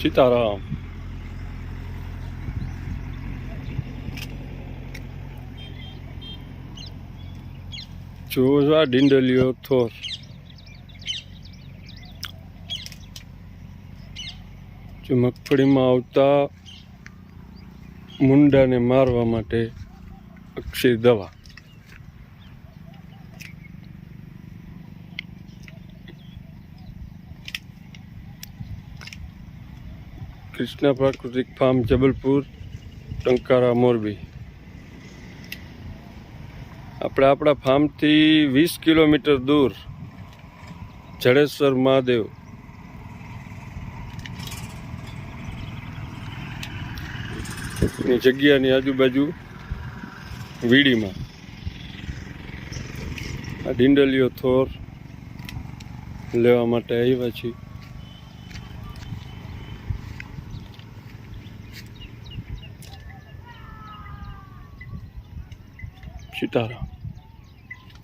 સીતારામ જોવા ડીંડલીઓ થોર મગફળીમાં આવતા મુંડાને મારવા માટે અક્ષય દવા. કૃષ્ણા પ્રાકૃતિક ફાર્મ જબલપુર, ટંકારા મોરબી. આપણે આપણા ફાર્મથી વીસ કિલોમીટર દૂર જડેશ્વર મહાદેવ. જગ્યાની આજુબાજુ વીડીમાં. આ ડીંડલીઓ થોર લેવા માટે આવ્યા છીએ. સીતારામ